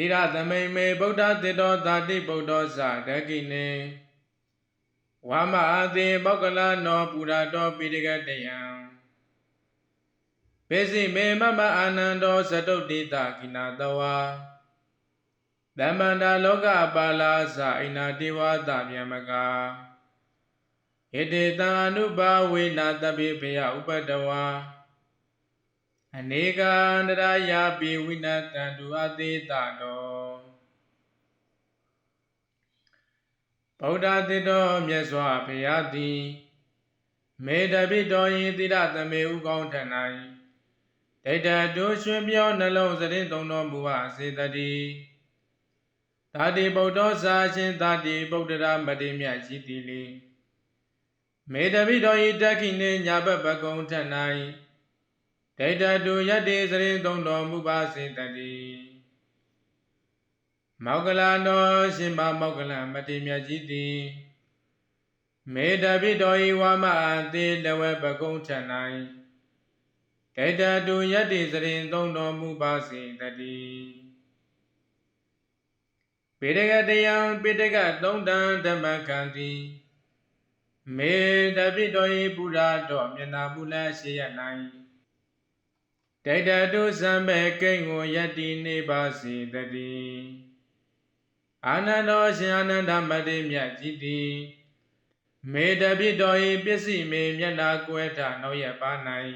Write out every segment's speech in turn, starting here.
တိရသမိန်မေဗုဒ္ဓတေတောသာတိဗုဒ္ဓောသဒကိနေဝါမအာတိပောက္ကလနောပူရတောပိရိကတယံပေစီမေမမအာနန္တောသတုတ္တိတခိနာတဝါသမ္မန္တာလောကပါလာသအိနာတိဝါသဗျမကဣတိတံအနုဘာဝေနာတပိပယဥပတဝါ အနေကန္တရာယာပိဝိနတံတုအသေးတတော်ဗုဒ္ဓတိတော်မြတ်စွာဘုရားသည်မေတ္တပိတော်ယင်တိရသမေဥကောင်းထ၌ဒိဋ္ဌတုရွှင်ပြောနှလုံးစရင်သုံးတော်မူပါစေတည်းသာတိဗုဒ္ဓစာရှင်သာတိဗုဒ္ဓရာမတိမြတ်ရှိသည်လေမေတ္တပိတော်ဤတက္ခိနေညာဘပကုံထ၌ ဒိဋ္ဌတုယတ္တိစရင်သုံးတော်မူပါစေတည်းမောကလနောရှင်မမောကလမတိမြတ်ကြီးသည်မေတ္တပိတော်ဤဝါမအသေးလဝပကုံထ၌ဒိဋ္ဌတုယတ္တိစရင်သုံးတော်မူပါစေတည်းပေတကတယံပေတကသုံးတံဓမ္မခံတိမေတ္တပိတော်ဤပုရာတော်မျက်နာမူလရှိရ၌ ဒိဋ္ဌတုသံဘေကိဉ္ကိုယတ္တိနေပါစေတည်းအာနန္ဒောရှင်အာနန္ဒမတိမြတ်ကြီးသည်မေတ္တပိတော်ဤပစ္စည်းမေမျက်နာကွယ်ထနောက်ရပါ၌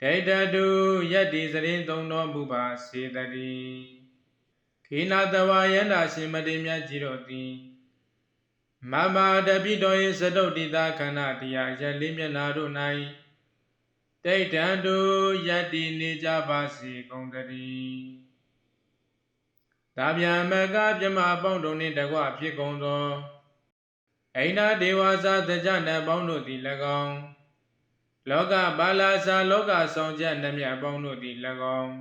ဒိဋ္ဌတုယတ္တိစရင်သုံးတော်မူပါစေတည်းခိနာတဝယန္တာရှင်မတိမြတ်ကြီးတော်သည်မမတပိတော်၏စတုတ္တိတာခန္ဓာတရားရလေးမျက်နာတို့၌ တိဋ္ဌံတို့ယတ္တိနေကြပါစေကုန်တည်းဒါဗျာမကပြမပေါင်းတို့နှင့်တကွဖြစ်ကုန်သောအိန္ဒဒေဝဇာတကြနတ်ပေါင်းတို့သည်၎င်းလောကဘာလာစာလောကဆောင်ချက်နှမြတ်ပေါင်းတို့သည်၎င်း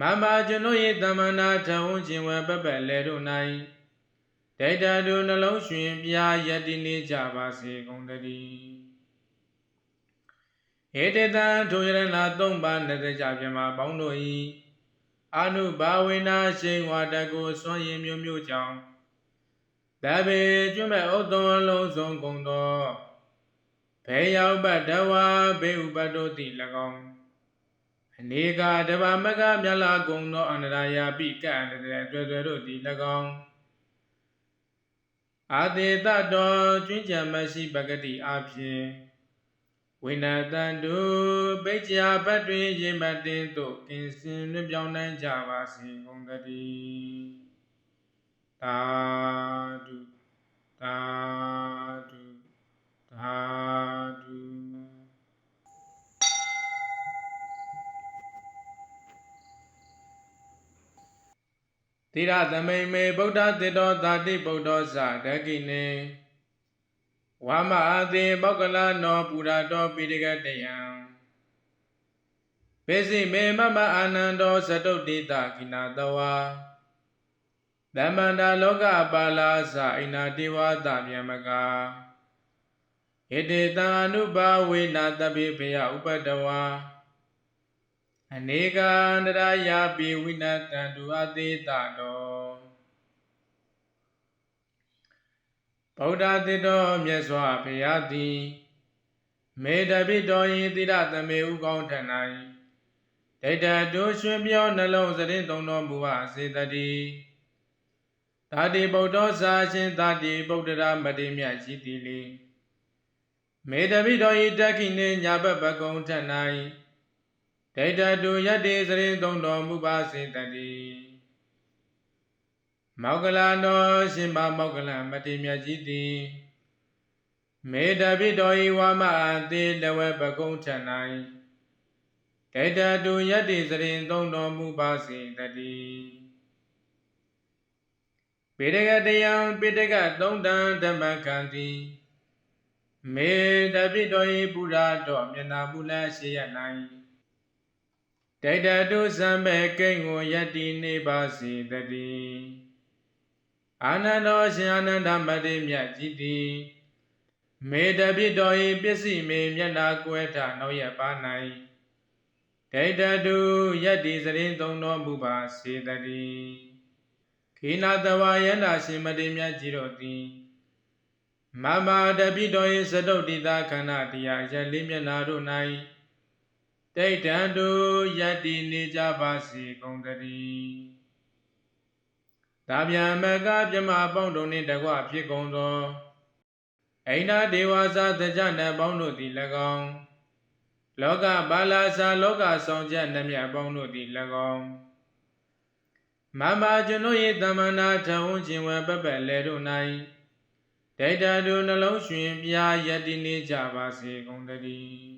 မမကျွန်ုပ်၏တမနာထဝန်းခြင်းဝပပလဲတို့၌ဒိဋ္ဌတို့နှလုံးရွှင်ပြာယတ္တိနေကြပါစေကုန်တည်း ဟေတတံထိုရဏသုံးပါးနှစ်ကြပြမပေါင်းတို့၏အနုဘာဝေနာရှိန်ဝါတကိုစွန့်ရင်မျိုးမျိုးကြောင့်တဘေကျွမဲ့ဥတ္တဝလုံးစုံကုန်သောဘေရောက်ပတဝါဘေဥပတောတိ၎င်းအနေကတဗမကမြလာကုံသောအန္တရာယာပိကံတဲ့တွေ့တွေ့တို့သည်၎င်းအာတေတတော်ကျွင်းကြံမရှိပဂတိအဖြစ် ဝိနတန်တုပိတ်ကြာဘတ်တွင်ရင်မတင်သို့ကင်စင်လွင်ပြောင်းနိုင်ကြပါစေကုန်သတည်းသာဓုသာဓုသာဓုတိရသမိန်မေဗုဒ္ဓတေတောသာတိဗုဒ္ဓောသဒကိနေ ဝါမအာတိပောက္ကလနောပူရတောပိရိကတယံပေစီမေမမအာနန္တောသတုတ္တိတခိနာတဝါသမ္မန္တာလောကပါလာသအိနာတိဝါသမြမကဣတိတံအနုဘာဝေနာတပိပယဥပတဝါအနေကန္တရာယာပိဝိနတံတုအသေးတတော် ဗုဒ္ဓတိတော်မြတ်စွာဘုရားသည်မေတ္တပိတော်ယင်တိရသမေဥကောင်းထ၌ဒိဋ္ဌတုရွှင်ပြောနှလုံးစရင်သုံးတော်မူပါစေတည်းသာတိဗုဒ္ဓစာရှင်သာတိဗုဒ္ဓရာမတိမြတ်ရှိသည်လေမေတ္တပိတော်ဤတက္ခိနေညာဘပကုံထ၌ဒိဋ္ဌတုယတ္တိစရင်သုံးတော်မူပါစေတည်း မောကလနောရှင်မမောကလမတိမြတ်ကြီးသည်မေတ္တပိတော်ဤဝါမအသေးလဝပကုံထ၌ဒိဋ္ဌတုယတ္တိစရင်သုံးတော်မူပါစေတည်းပေတကတယံပေတကသုံးတံဓမ္မခံတိမေတ္တပိတော်ဤပုရာတော်မျက်နာမူလရှိရ၌ဒိဋ္ဌတုသံဘေကိဉ္ကိုယတ္တိနေပါစေတည်း အာနန္ဒောရှင်အာနန္ဒမတိမြတ်ကြီးသည်မေတ္တပိတော်ဤပစ္စည်းမေမျက်နာကွယ်ထနောက်ရပါ၌ဒဒိဋ္ဌတုယတ္တိစရင်သုံးတော်မူပါစေတည်းခိနာတဝယန္တာရှင်မတိမြတ်ကြီးတော်သည်မမတပိတော်၏စတုတ္တိတာခန္ဓာတရားရလေးမျက်နာတို့၌ဒိဋ္ဌံတုယတ္တိနေကြပါစေကုန်တည်း ဒါဗျာမကပြမပေါင်းတို့နှင့်တကွဖြစ်ကုန်သောအိန္ဒဒေဝဇာတကြနတ်ပေါင်းတို့သည်၎င်းလောကဘာလာစာလောကဆောင်ချက်နှမြတ်ပေါင်းတို့သည်၎င်းမမကျွန်ုပ်၏တမနာထဝန်းခြင်းဝပပလဲတို့၌ဒိဋ္ဌာတို့နှလုံးရွှင်ပြာယတ္တိနေကြပါစေကုန်တည်း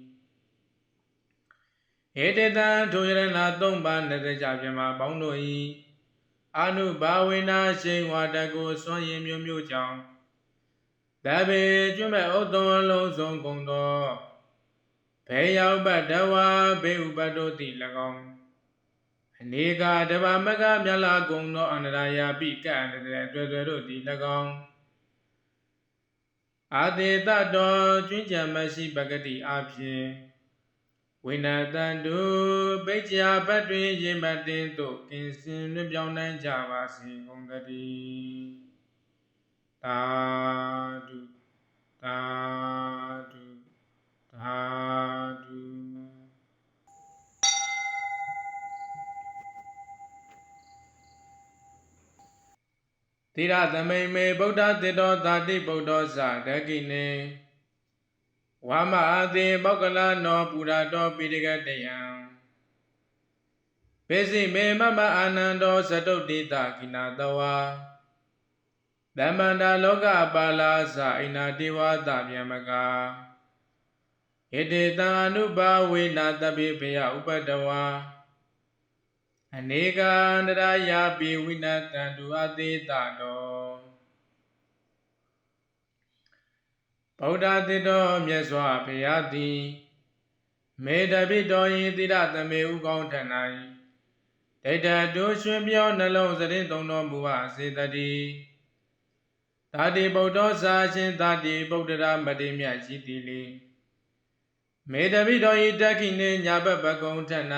ဧတေတံထိုရဏသုံးပါးနှစ်ကြပြမပေါင်းတို့၏ အနုဘာဝေနာရှိန်ဝါတကိုစွန့်ရင်မျိုးမျိုးကြောင့်တဘေကျွမဲ့ဥတ္တဝလုံးစုံကုန်သောဘေရောက်ပတ္တဝါဘေဥပတ္တောတိ၎င်းအနေကတဘာမကမြလာကုံသောအန္တရာယာပိကံတဲ့တွေ့တွေ့တို့သည်၎င်းအာတေတတော်ကျွင်းကြံမရှိပဂတိအဖြစ် ဝိနတန်တုပိကြဘတ်တွင်ရင်မတင်သို့ကင်စင်လွင်ပြောင်းနိုင်ကြပါစေကုန်သတည်းသာဓုသာဓုသာဓုတိရသမိန်မေဗုဒ္ဓတေတောသာတိဗုဒ္ဓောသဒကိနေ ဝါမအာတိပောက္ကလနောပူရတောပိရိကတယံပေစိမေမမအာနန္တောသတုတ္တိတကိနာတဝါဓမ္မန္တာလောကပါလာသအိနာတိဝါတဗျမကဣတိတံအနုဘာဝေနာတပိဘယဥပတဝါအနေကန္တရာယာပိဝိနတံတုအသေးတတော် ဗုဒ္ဓတိတော်မြတ်စွာဘုရားသည်မေတ္တပိတော်ဤတိရသမေဥကောင်းထ၌ဒိဋ္ဌတုရွှင်ပြောနှလုံးစရင်သုံးတော်မူပါစေတည်းသာတိဗုဒ္ဓစာရှင်သာတိဗုဒ္ဓရာမတိမြတ်ရှိသည်လေမေတ္တပိတော်ဤတက္ခိနေညာဘပကုံထ၌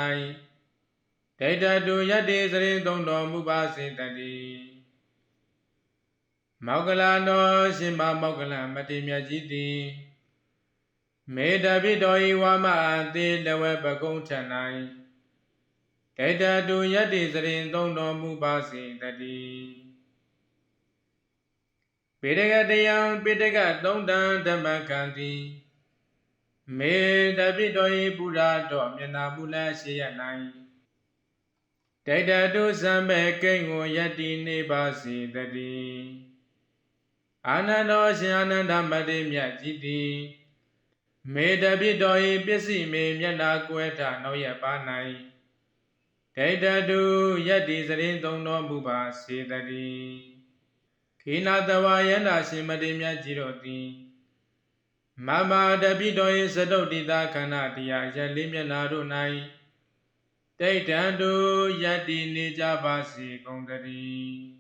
ဒိဋ္ဌတုယတ္တိစရင်သုံးတော်မူပါစေတည်း မောကလတော်ရှင်မမောကလမတိမြတ်ကြီးသည်မေတ္တပိတော်ဤဝါမအသေးလဝပကုံထ၌ဒိဋ္ဌတုယတ္တိစရင်သုံးတော်မူပါစေတည်းပေတကတယံပေတကသုံးတံဓမ္မကံတိမေတ္တပိတော်ဤပုရာတော်မျက်နာမူလရှိရ၌ဒိဋ္ဌတုသံဘေကိဉ္ကိုယတ္တိနေပါစေတည်း အာနန္ဒောရှင်အာနန္ဒမတိမြတ်ကြီးသည်မေတ္တပိတော်ဤပစ္စည်းမေမျက်နာကွဲထနောက်ရပါ၌ဒိဋ္ဌတုယတ္တိစရင်သုံးတော်မူပါစေတည်းခိနာတဝယန္တာရှင်မတိမြတ်ကြီးတော်သည်မမတပိတော်ဤစတုတ္တိတာခန္ဓာတရားရလေးမျက်နာတို့၌ဒိဋ္ဌံတုယတ္တိနေကြပါစေကုန်တည်း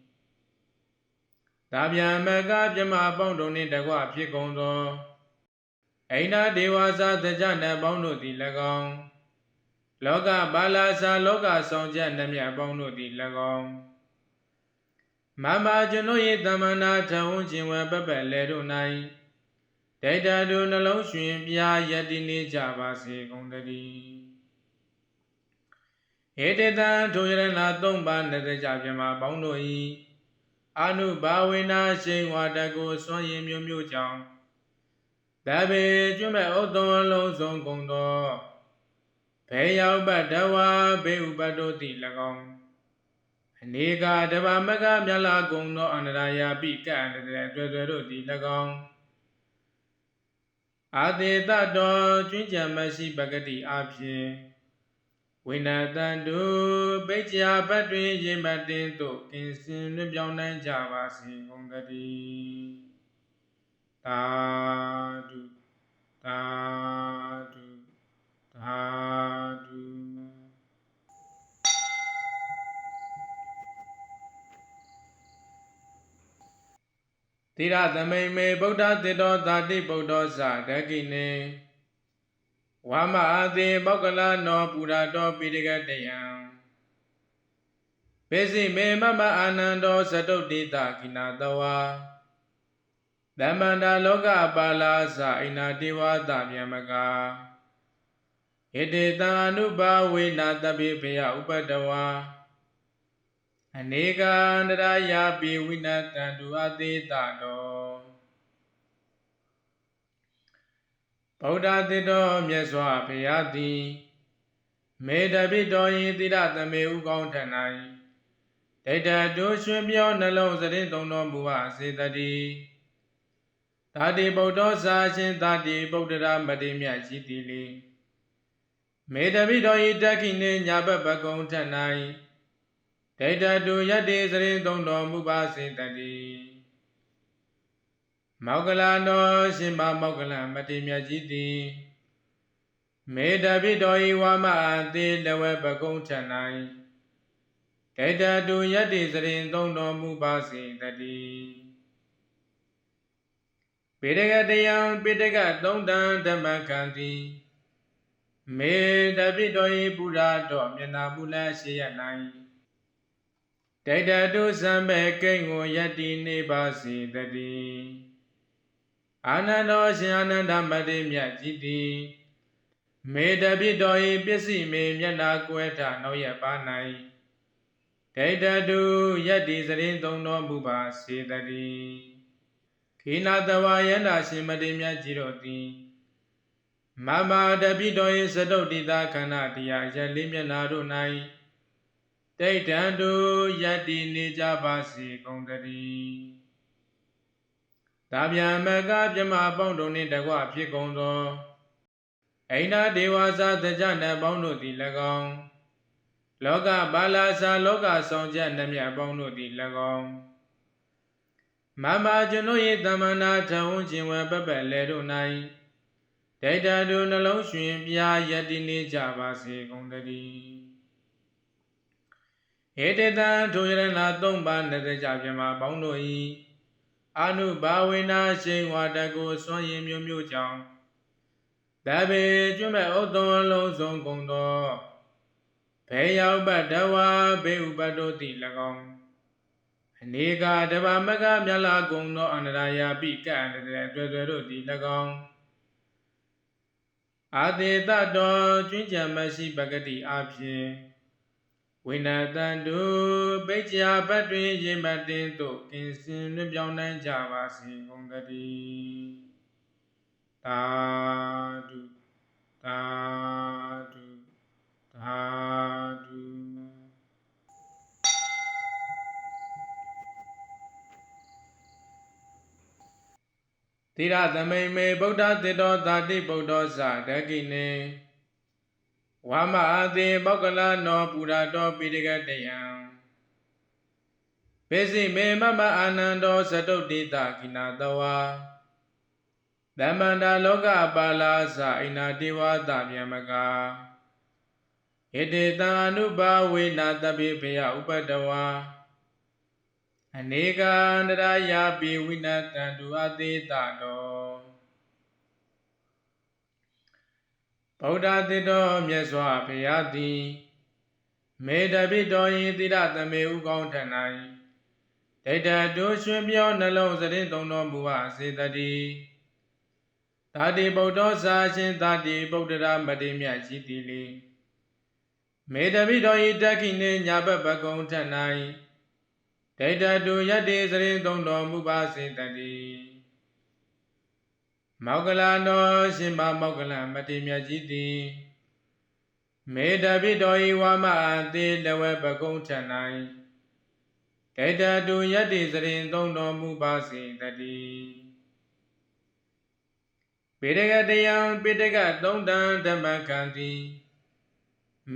ဒါဗျာမကပြမပေါင်းတို့နှင့်တကွဖြစ်ကုန်သောအိန္ဒဒေဝဇာတကြနတ်ပေါင်းတို့သည်၎င်းလောကဘာလာစာလောကဆောင်ချက်နှမြတ်ပေါင်းတို့သည်၎င်းမမကျွန်ုပ်၏တမနာထဝန်းခြင်းဝပပလဲတို့၌ဒိဋ္ဌာတို့နှလုံးရွှင်ပြာယတ္တိနေကြပါစေကုန်တည်းဧတေတံထိုရဏသုံးပါးနှစ်ကြပြမပေါင်းတို့၏ အနုဘာဝေနာရှိန်ဝါတကိုစွန့်ရင်မျိုးမျိုးကြောင့်တဘေကျွမဲ့ဥတ္တဝလုံးစုံကုန်သောဘေရောက်ပတ္တဝါဘေဥပတ္တောတိ၎င်းအနေကတဘာမကမြလာကုံသောအန္တရာယာပိကံတဲ့တွေ့တွေ့တို့သည်၎င်းအာတေတတော်ကျွင်းကြံမရှိပဂတိအဖြစ် ဝိနတန်တုပိကြဘတ်တွင်ရင်မတင်သို့ကင်စင်လွင်ပြောင်းနိုင်ကြပါစေကုန်တည်းသာဓုသာဓုသာဓုသီရသမိန်မေဗုဒ္ဓတေတောသာတိဗုဒ္ဓောသဒကိနေ ဝါမအာတိပောက္ကလနောပူရတောပိဋကတယံပေစီမေမမအာနန္တောသတုတ္တိတခိနာတဝါဓမ္မန္တာလောကပါလာသအိနာတိဝါတမြမကဣတိတံအနုဘာဝေနာတပိဘယဥပတဝါအနေကန္တရာယာပိဝိနတံတုအသေးတတော် ဗုဒ္ဓတိတော်မြတ်စွာဘုရားသည်မေတ္တပိတော်ဤတိရသမေဥကောင်းထ၌ဒိဋ္ဌတုရွှင်ပြောနှလုံးစရင်သုံးတော်မူပါစေတည်းသာတိဗုဒ္ဓစာရှင်သာတိဗုဒ္ဓရာမတိမြတ်ရှိသည်လေမေတ္တပိတော်ဤတက္ခိနေညာဘပကုံထ၌ဒိဋ္ဌတုယတ္တိစရင်သုံးတော်မူပါစေတည်း မောကလတော်ရှင်မမောကလမတိမြတ်ကြီးသည်မေတ္တပိတော်ဤဝမအသေးလဝပကုံထ၌ဒိဋ္ဌတုယတ္တိစရင်သုံးတော်မူပါစေတည်းပေတကတယံပေတကသုံးတံဓမ္မခံတိမေတ္တပိတော်ဤပုရာတော်မျက်နာမူလရှိရ၌ဒိဋ္ဌတုသံဘေကိဉ္ကိုယတ္တိနေပါစေတည်း အာနန္ဒောရှင်အာနန္ဒမတိမြတ်ကြီးသည်မေတ္တပိတော်ဤပစ္စည်းမေမျက်နာကွဲထနောက်ရပါ၌ဒိဋ္ဌတုယတ္တိစရင်သုံးတော်မူပါစေတည်းခိနာတဝယန္တာရှင်မတိမြတ်ကြီးတော်သည်မမတပိတော်ဤစတုတ္တိတာခန္ဓာတရားရလေးမျက်နာတို့၌ဒိဋ္ဌံတုယတ္တိနေကြပါစေကုန်တည်း ဒါဗျမကပြမပေါင်းတို့နှင့်တကွဖြစ်ကုန်သောအိန္ဒဒေဝဇာတကြနတ်ပေါင်းတို့သည်၎င်းလောကဘာလာစာလောကဆောင်ချက်နှမြတ်ပေါင်းတို့သည်၎င်းမမကျွန်ုပ်၏တမန္နာထဝန်းခြင်းဝပပလဲတို့၌ဒိဋ္ဌာတို့နှလုံးရွှင်ပြာယတ္တိနေကြပါစေကုန်တည်းဧတေတံထိုရဏသုံးပါးနှစ်ကြပြမပေါင်းတို့၏ အာနုဘာဝေနာရှိန်ဝါတကိုစွန့်ရင်မျိုးမျိုးကြောင့်တပေကျွမဲ့ဥတ္တဝလုံးစုံကုန်သောဘေရောက်ပတ္တဝါဘေဥပတ္တောတိ၎င်းအနေကတဘာမကမြလာကုံသောအန္တရာယာပိကံတဲ့တွေ့တွေ့တို့သည်၎င်းအာတေတတော်ကျွင်းကြံမရှိပဂတိအဖြစ် ဝိနတန်တုပိတ်ကြာဘတ်တွင်ရင်မတင်သို့ကင်စင်လွင်ပြောင်းနိုင်ကြပါစေကုန်သတည်းသာဓုသာဓုသာဓုသီရသမိန်မေဗုဒ္ဓတေတောသာတိဗုဒ္ဓောသဒကိနေ ဝါမအာတိပောက္ကလနောပူရတောပိဋကတယံပေစီမေမမအာနန္တောသတုတ္တိတခိနာတဝါဓမ္မန္တာလောကပါလာသအိနာတိဝါတမြမကဣတိတံအနုဘာဝေနာတပိဘယဥပတဝါအနေကန္တရာယာပိဝိနတံတုအသေးတတော် ဗုဒ္ဓတိတော်မြတ်စွာဘုရားသည်မေတ္တပိတော်ဤတိရသမေဥကောင်းထ၌ဒိဋ္ဌတုရွှင်ပြောနှလုံးစရင်သုံးတော်မူပါစေတည်းသာတိဗုဒ္ဓစာရှင်သာတိဗုဒ္ဓရာမတိမြတ်ရှိသည်လေမေတ္တပိတော်ဤတက္ခိနေညာဘပကုံထ၌ဒိဋ္ဌတုယတ္တိစရင်သုံးတော်မူပါစေတည်း မောကလတော်ရှင်မမောကလမတိမြတ်ကြီးသည်မေတ္တပိတော်ဤဝမအသေးလဝပကုံထ၌ဒိဋ္ဌတုယတ္တိစရင်သုံးတော်မူပါစေတည်းပေတကတယံပေတကသုံးတံဓမ္မခံတိ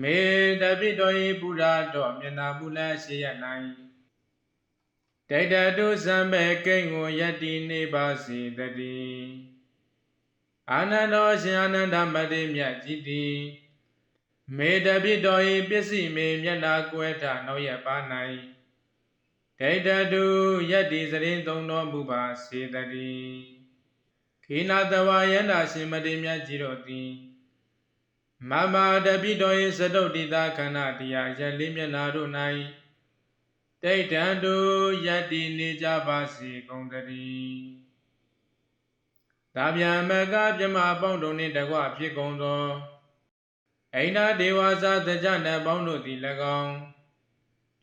မေတ္တပိတော်ဤပုရာတော်မျက်နာမူလရှိရ၌ဒိဋ္ဌတုသံဘေကိဉ္ကိုယတ္တိနေပါစေတည်း အာနန္ဒောရှင်အာနန္ဒမတိမြတ်ကြီးသည်မေတ္တပိတော်ဤပစ္စည်းမေမျက်နာကွဲထနောက်ရပါ၌ဒိဋ္ဌတုယတ္တိစရင်သုံးတော်မူပါစေတည်းခိနာတဝယန္တာရှင်မတိမြတ်ကြီးတော်သည်မမတပိတော်၏စတုတ္တိတာခန္ဓာတရားရလေးမျက်နာတို့၌တိတ်တံတို့ယတ္တိနေကြပါစေကုန်တည်း ဒါဗျမကပြမပေါင်းတို့နှင့်တကွဖြစ်ကုန်သောအိန္ဒဒေဝဇာတကြနတ်ပေါင်းတို့သည်၎င်း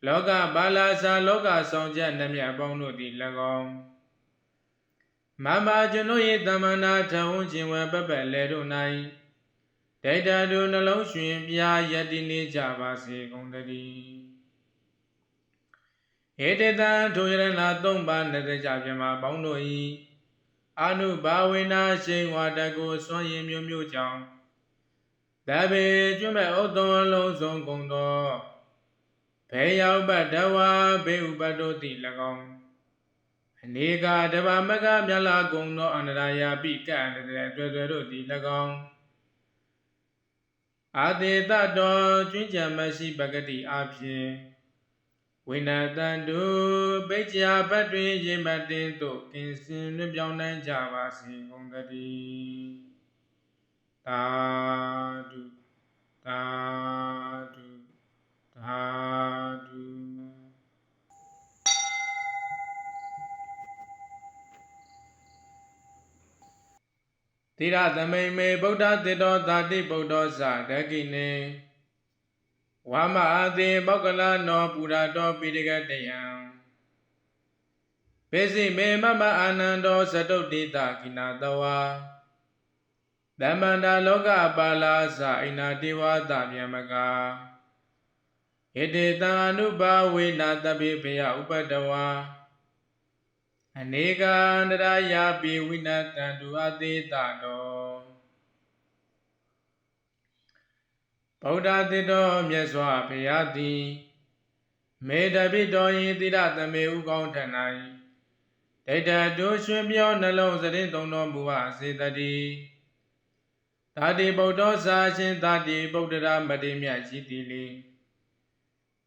လောကဘာလာစာလောကဆောင်ချက်နှမြတ်ပေါင်းတို့သည်၎င်းမမကျွန်ုပ်၏တမန္နာထဝန်းခြင်းဝပပလဲတို့၌ဒိဋ္ဌတို့နှလုံးရွှင်ပြာယတ္တိနေကြပါစေကုန်တည်းဧတေတံထိုရဏသုံးပါးနှစ်ကြပြမပေါင်းတို့၏ အနုဘာဝေနာရှိန်ဝါတကိုစွန့်ရင်မျိုးမျိုးကြောင့်တဘေကျွမဲ့ဥတ္တဝလုံးစုံကုန်သောဘေရောက်ပတ္တဝါဘေဥပတ္တောတိ၎င်းအနေကတဘာမကမြလာကုံသောအန္တရာယာပိကံတဲ့တွေ့တွေ့တို့သည်၎င်းအာတေတတော်ကျွင်းကြံမရှိပဂတိအဖြစ် ဝိနတန်တုပိကြဘတ်တွင်ရင်မတင်သို့ကင်စင်လွပြောင်းနိုင်ကြပါစေကုန်သတည်းသာဓုသာဓုသာဓုသီရသမိန်မေဗုဒ္ဓတေတောသာတိဗုဒ္ဓဇာဒကိနေ ဝါမအာတိပောက္ကလနောပူရတောပိရိကတယံပေစိမေမမအာနန္တောသတုတ္တိတကိနာတဝါဓမ္မန္တာလောကပါလာသအိနာတိဝါတဗျမကာဣတိတံအနုဘာဝေနာတပိဘယဥပတဝါအနေကန္တရာယာပိဝိနတံတုအသေးတတော် ဗုဒ္ဓတိတော်မြတ်စွာဘုရားသည်မေတ္တပိတော်ဤတိရသမေဥကောင်းထ၌ဒိဋ္ဌတုရွှင်ပြောနှလုံးစရင်သုံးတော်မူပါစေတည်းသာတိဗုဒ္ဓစာရှင်သာတိဗုဒ္ဓရာမတိမြတ်ရှိသည်လေ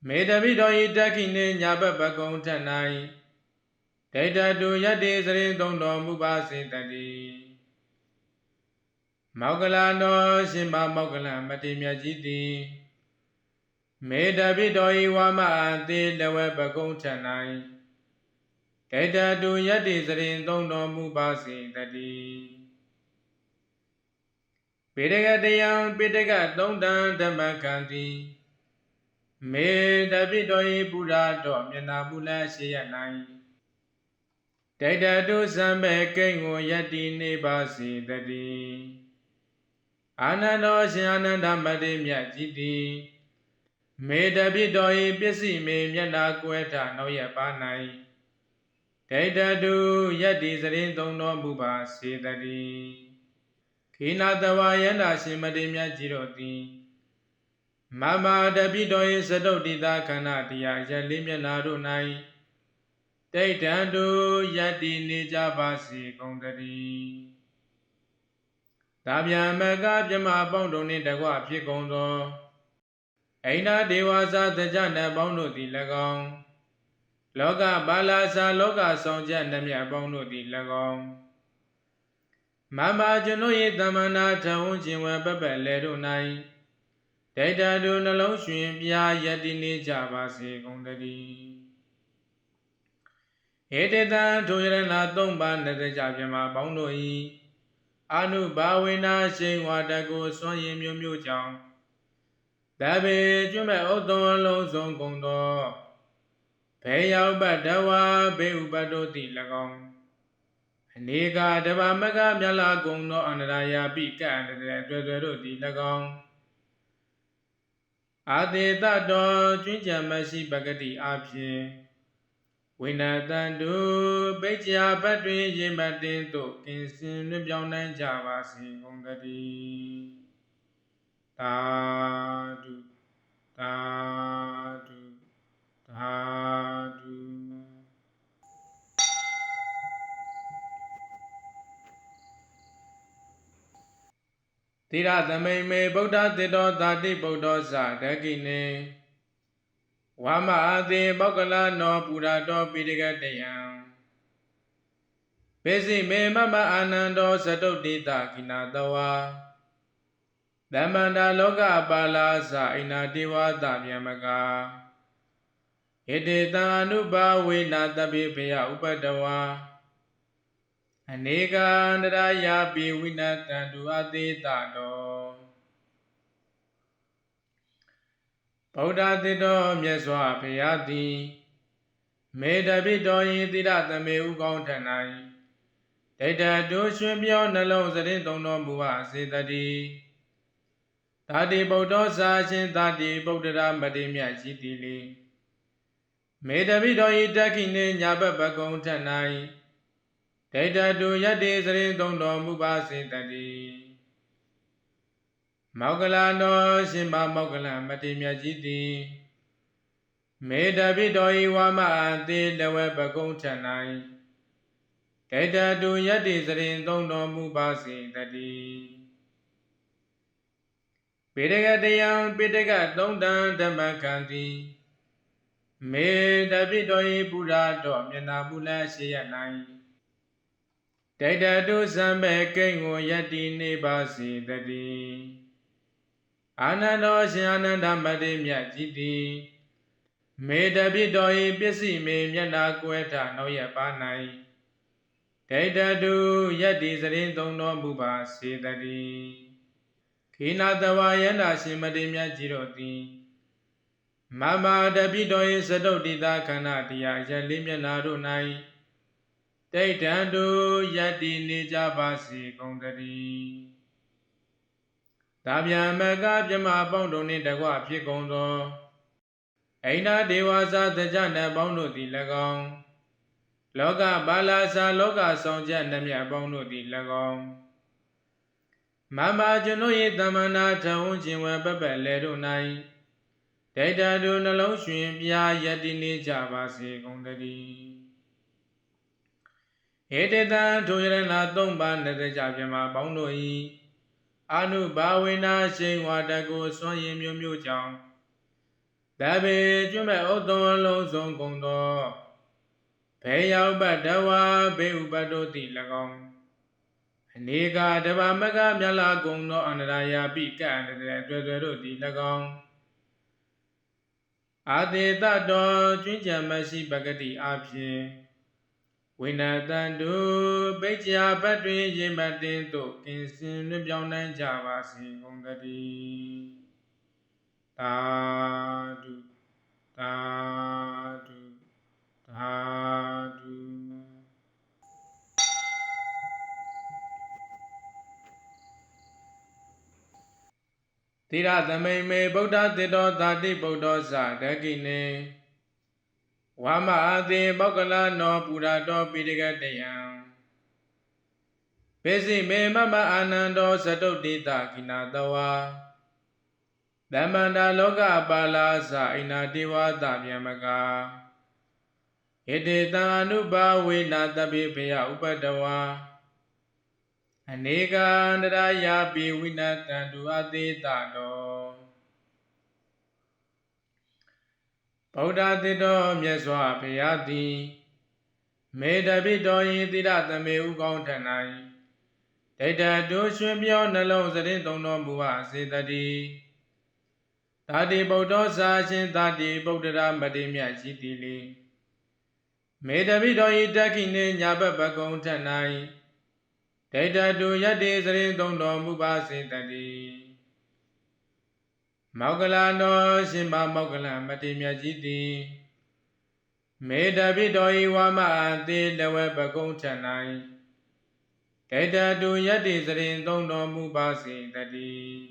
မေတ္တပိတော်ဤတက္ခိနေညာဘပကုံထ၌ဒိဋ္ဌတုယတ္တိစရင်သုံးတော်မူပါစေတည်း မောကလန်တော်ရှင်မမောကလန်မတိမြတ်ကြီးသည်မေတ္တပိတော်ဤဝမအတိလဝပကုံထ၌ဒိဋ္ဌတုယတ္တိစရင်သုံးတော်မူပါစေတည်းပေတကတယံပေတကသုံးတံဓမ္မကံတိမေတ္တပိတော်ဤပုရာတော်မျက်နာမူလရှိရ၌ဒိဋ္ဌတုသံဘေကိဉ္ကိုယတ္တိနေပါစေတည်း အာနန္ဒောရှင်အာနန္ဒမတိမြတ်ကြီးသည်မေတ္တပိတော်ဤပစ္စည်းမေမျက်နာကွဲထနောက်ရပါ၌ဒိဋ္ဌတုယတ္တိစရင်သုံးတော်မူပါစေတည်းခေနာတဝါယန္တာရှင်မတိမြတ်ကြီးတော်သည်မမတပိတော်ဤစတုတ္တိတာခန္ဓာတရားရလေးမျက်နာတို့၌ဒိဋ္ဌံတို့ယတ္တိနေကြပါစေကုန်တည်း ဒါဗျမကပြမပေါင်းတို့နှင့်တကွဖြစ်ကုန်သောအိန္ဒဒေဝဇာတကြနတ်ပေါင်းတို့သည်၎င်းလောကဘာလာစာလောကဆောင်ချက်နှမြတ်ပေါင်းတို့သည်၎င်းမမကျွန်ုပ်၏တမန္နာထဝန်းခြင်းဝပပလဲတို့၌ဒိဋ္ဌတို့နှလုံးရွှင်ပြာယတ္တိနေကြပါစေကုန်တည်းဧတေတံထိုရဏသုံးပါးနှစ်ကြပြမပေါင်းတို့၏ အနုဘာဝေနာရှိန်ဝါတကိုစွန့်ရင်မျိုးမျိုးကြောင့်တဘေကျွမဲ့ဥတ္တဝလုံးစုံကုန်သောဘေရောက်ပတ္တဝါဘေဥပတ္တောတိ၎င်းအနေကတဘာမကမြလာကုံသောအန္တရာယာပိကံတဲ့တွေ့တွေ့တို့သည်၎င်းအာတေတတော်ကျွင်းကြံမရှိပဂတိအဖြစ် ဝိနတန်တုပိကြဘတ်တွင်ရင်မတင်သို့ကင်စင်လွပြောင်းနိုင်ကြပါစေကုန်တည်းသာဓုသာဓုသာဓုသီရသမိန်မေဗုဒ္ဓတေတောသာတိဗုဒ္ဓဇာဒကိနေ ဝါမအာတိပောက္ကလနောပူရတောပိရိကတယံပေစိမေမမအာနန္တောသတုတ္တိတကိနာတဝါဓသမ္မန္တာလောကပါလာသအိနာတေဝသမြမကဣတိတံအနုဘာဝေနာတပိဖယဥပတဝါအနေကန္တရာယာပိဝိနတံတုအသေးတတော် ဗုဒ္ဓသစ်တော်မြတ်စွာဘုရားသည်မေတ္တပိတော်ဤသီရသမေဥကောင်းထ၌ဒိဋ္ဌတုရှင်ပြောနှလုံးစရင်သုံးတော်မူပါစေတည်းသာတိဗုဒ္ဓစာရှင်သာတိဗုဒ္ဓရာမတိမြတ်ရှိသည်လေမေတ္တပိတော်ဤတက္ခိနေညာဘပကုံထ၌ဒိဋ္ဌတုယတ္တိစရင်သုံးတော်မူပါစေတည်း မောကလတော်ရှင်မမောကလမတိမြတ်ကြီးသည်မေတ္တပိတော်ဤဝမအသေးလဝပကုံထ၌ဒိဋ္ဌတုယတ္တိစရင်သုံးတော်မူပါစေတည်းပေတကတယံပေတကသုံးတံဓမ္မကံတိမေတ္တပိတော်ဤပုရာတော်မျက်နာမူလရှိရ၌ဒိဋ္ဌတုသံဘေကိဉ္ကိုယတ္တိနေပါစေတည်း အာနန္တောရှင်အာနန္ဒမတိမြတ်ကြီးသည်မေတ္တပိတော်ဤပစ္စည်းမေမျက်နာကွဲထနောက်ရပါ၌ဒိဋ္ဌတုယတ္တိစရင်သုံးတော်မူပါစေတည်းခေနာတဝယန္တာရှင်မတိမြတ်ကြီးတော်သည်မမတပိတော်ဤစတုတ္တိတာခန္ဓာတရားရလေးမျက်နာတို့၌ဒိဋ္ဌံတုယတ္တိနေကြပါစေကုန်တည်း ဒါဗျမကပြမပေါင်းတို့နှင့်တကွဖြစ်ကုန်သောအိန္ဒဒေဝဇာတကြနတ်ပေါင်းတို့သည်၎င်းလောကဘာလာစာလောကဆောင်ချက်နှမြတ်ပေါင်းတို့သည်၎င်းမမကျွန်ုပ်၏တမနာထဝန်းခြင်းဝပပလဲတို့၌ဒိဋ္ဌာတို့နှလုံးရွှင်ပြာယတ္တိနေကြပါစေကုန်တည်းဧတေတံထိုရဏသုံးပါးနဲ့ကြပြမပေါင်းတို့၏ အနုဘာဝေနာရှိန်ဝါတကိုစွန့်ရင်မျိုးမျိုးကြောင့်တပေကျွမဲ့ဥတ္တဝလုံးစုံကုန်သောဘေရောက်ပတ္တဝါဘေဥပတ္တောတိ၎င်းအနေကတဘာမကမြလာကုံသောအန္တရာယာပိကံတဲ့တွေ့တွေ့တို့သည်၎င်းအာတေတတော်ကျွင်းကြံမရှိပဂတိအဖြစ် ဝိနတန်တုပိတ်ကြာဘတ်တွင်ရင်မတင်သို့ကင်စင်လွပြောင်းနိုင်ကြပါစေကုန်တည်းသာဓုသာဓုသာဓုသီရသမိန်မေဗုဒ္ဓတေတောသာတိဗုဒ္ဓဇာဒကိနေ ဝါမအာတိပောက္ကလနောပူရာတောပိဋကတယံပေစီမေမမအာနန္တောသတုတ္တိတကိနာတဝါသမ္မန္တာလောကပါလာသအိနာတေဝသဗျမကဣတိတံအနုဘာဝေနာတပိဖယဥပတဝါအနေကန္တရာယာပိဝိနတံတုအသေးတတော် ဗုဒ္ဓသစ်တော်မြတ်စွာဘုရားသည်မေတ္တပိတော်ဤသီရသမေဥကောင်းထ၌ဒိဋ္ဌတုရှင်ပြောနှလုံးစရင်သုံးတော်မူပါစေတည်းသာတိဗုဒ္ဓစာရှင်သာတိဗုဒ္ဓရာမတိမြတ်ရှိသည်လေမေတ္တပိတော်ဤတက္ခိနေညာဘပကုံထ၌ဒိဋ္ဌတုယတ္တိစရင်သုံးတော်မူပါစေတည်း မောကလတော်ရှင်မမောကလမတိမြတ်ကြီးသည်မေတ္တပိတော်ဤဝမအသေးလဝပကုံထ၌ဒိဋ္ဌတုယတ္တိစရင်သုံးတော်မူပါစေတည်း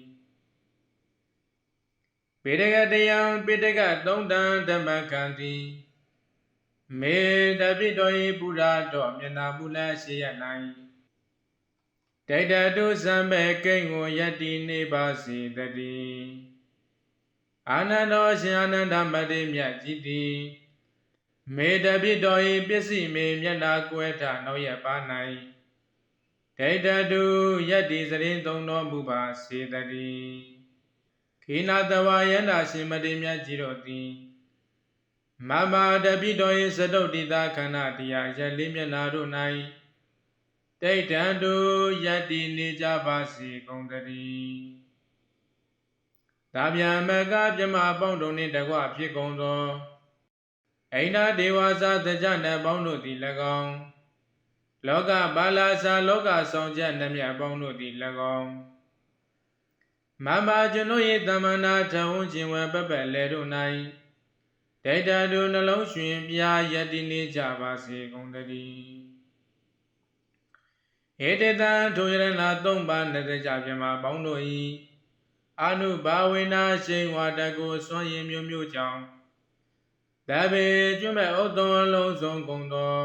ပေတကတယံပေတကသုံးတံဓမ္မကံတိမေတ္တပိတော်ဤပုရာတော်မျက်နာမူလရှိရ၌ဒိဋ္ဌတုသံဘေကိဉ္ကိုယတ္တိနေပါစေတည်း အာနန္တောရှင်အာနန္ဒမတိမြတ်ကြီးသည်မေတ္တပိတော်ဤပစ္စည်းမေမျက်နာကွဲထနောက်ရပါ၌ဒိဋ္ဌတုယတ္တိစရင်သုံးတော်မူပါစေတည်းခေနာတဝယန္တာရှင်မတိမြတ်ကြီးတော်သည်မမတပိတော်ဤစတုတ္တိတာခန္ဓာတရားရလေးမျက်နာတို့၌ဒိဋ္ဌံတုယတ္တိနေကြပါစေကုန်တည်း တာဗျံမကပြမပေါင်းတို့နှင့်တကွဖြစ်ကုန်သောအိန္ဒဒေဝသာတကြနတ်ပေါင်းတို့သည်၎င်းလောကဘာလာစာလောကဆောင်ချက်နှမြတ်ပေါင်းတို့သည်၎င်းမမကျွန်ုပ်၏တမန္နာထဝန်းခြင်းဝပပလဲတို့၌ဒိဋ္ဌတုနှလုံးရွှင်ပြာယတည်နေကြပါစေကုန်တည်းဧတေတံထိုရဏသုံးပါးနှစ်ကြပြမပေါင်းတို့၏ အနုဘာဝေနာရှိန်ဝါတကိုစွန့်ရင်မျိုးမျိုးကြောင့်တဘေကျွမဲ့ဥတ္တံလုံးစုံကုန်သော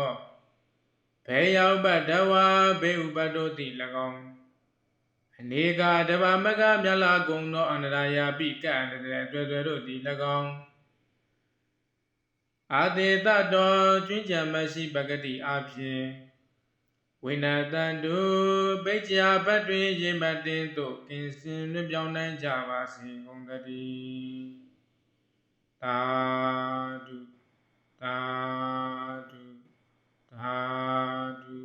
ဘေရောက်ပတ္တဝါဘေဥပတ္တောတိ၎င်းအနေကတဘာမကမြလာကုံသောအန္တရာယာပိကံတဲ့တွေ့တွေ့တို့သည်၎င်းအာတေတတော်ကျွင်းကြံမရှိပဂတိအဖြစ် ဝိနာတန်တုပိတ်ကြာဘတ်တွင်ရင်မတင်သို့ကင်စင်လွပြောင်းနိုင်ကြပါစေကုန်သတည်းသာဓုသာဓုသာဓု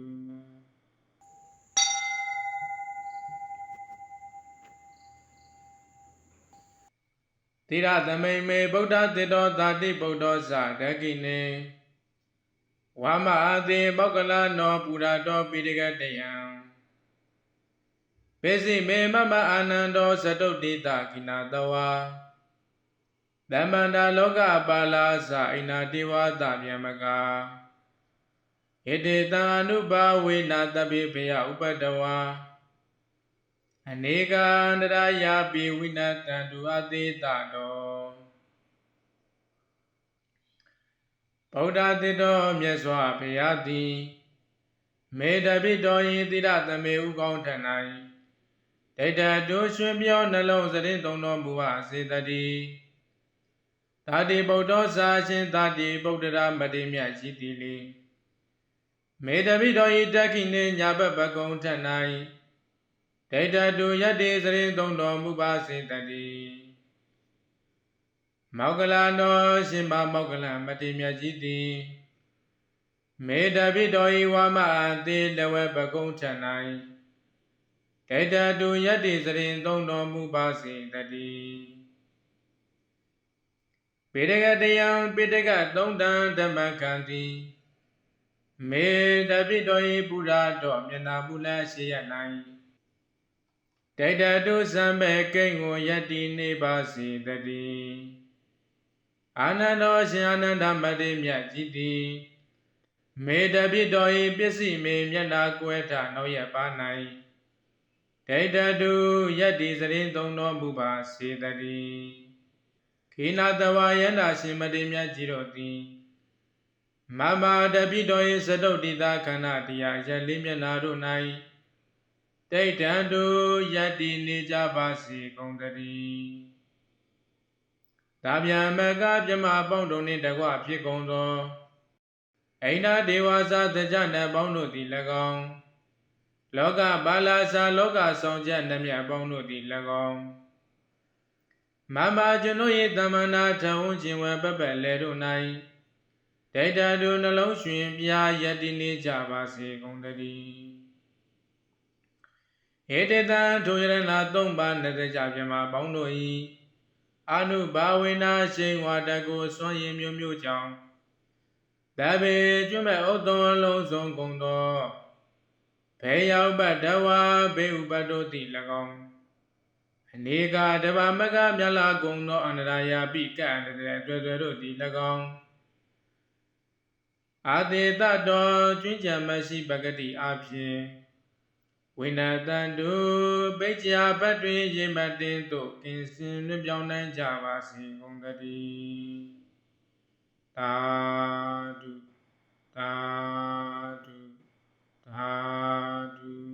သီရသမိန်မေဗုဒ္ဓတေတောသာတိဗုဒ္ဓောသဒကိနေ ဝါမအာတိပောက္ကလနောပူရာတောပိဋကတယံပေစီမေမမအာနန္တောသတုတ်တိတခိနာတဝါသမ္မန္တာလောကပါလာသအိနာတိဝါတဗျမကဣတိတံအနုဘာဝေနာတပိဘယဥပတဝါအနေကန္တရာယာပိဝိနတံတုအသေးတတော် ဗုဒ္ဓတိတော်မြတ်စွာဘုရားသည်မေတ္တပိတော်ယင်တိရသမေဥကောင်းထ၌ဒိဋ္ဌတုရွှင်ပြောနှလုံးစရင်သုံးတော်မူပါစေတည်းသာတိဗုဒ္ဓစာရှင်သာတိဗုဒ္ဓရာမတိမြတ်ရှိသည်လေမေတ္တပိတော်ဤတက္ခိနေညာဘပကုံထ၌ဒိဋ္ဌတုယတ္တိစရင်သုံးတော်မူပါစေတည်း မောကလနောရှင်မမောကလမတိမြတ်ကြီးသည်မေတ္တပိတော်ဤဝမအတိလဝပကုံထ၌ဒိဋ္ဌတုယတ္တိစရင်သုံးတော်မူပါစေတည်းပေတကတယံပေတကသုံးတံဓမ္မကံတိမေတ္တပိတော်ဤပုရာတော်မျက်နာမူလရှိရ၌ဒိဋ္ဌတုသံဘေကိဉ္ကိုယတ္တိနေပါစေတည်း အာနန္ဒောရှင်အာနန္ဒမတိမြတ်ကြီးသည်မေတ္တပိတော်ဤပစ္စည်းမေမျက်နာကွဲထနောက်ရပါ၌ဒိဋ္ဌတုယတ္တိစရင်သုံးတော်မူပါစေတည်းခေနာတဝယန္တာရှင်မတိမြတ်ကြီးတော်သည်မမတပိတော်ဤစတုတ္တိတာခန္ဓာတရားရလေးမျက်နာတို့၌ဒိဋ္ဌံတုယတ္တိနေကြပါစေကုန်တည်း ဒါဗျံမကပြမပေါင်းတို့နှင့်တကွဖြစ်ကုန်သောအိန္ဒဒေဝသာတကြနတ်ပေါင်းတို့သည်၎င်းလောကဘာလာစာလောကဆောင်ချက်နှမြတ်ပေါင်းတို့သည်၎င်းမမကျွန်ုပ်၏တမန္နာထဝန်းခြင်းဝပပလဲတို့၌ဒိဋ္ဌတုနှလုံးရွှင်ပြာယတည်နေကြပါစေကုန်တည်းဧတေတံထိုရဏသုံးပါးနှစ်ကြပြမပေါင်းတို့၏ အနုဘာဝေနာရှိန်ဝါတကိုစွန့်ရင်မျိုးမျိုးကြောင့်တဘေကျွမဲ့ဥတ္တံလုံးစုံကုန်သောဘေရောက်ပတ္တဝါဘေဥပတ္တောတိ၎င်းအနေကတဘာမကမြလာကုံသောအန္တရာယာပိကံတဲ့တွေ့တွေ့တို့သည်၎င်းအာတေတတော်ကျွင်းကြံမရှိပဂတိအဖြစ် ဝိနာတန်တုပိတ်ကြာဘတ်တွင်ရင်မတင်သို့ကင်စင်လွပြောင်းနိုင်ကြပါစေကုန်တည်းသာဓုသာဓုသာဓု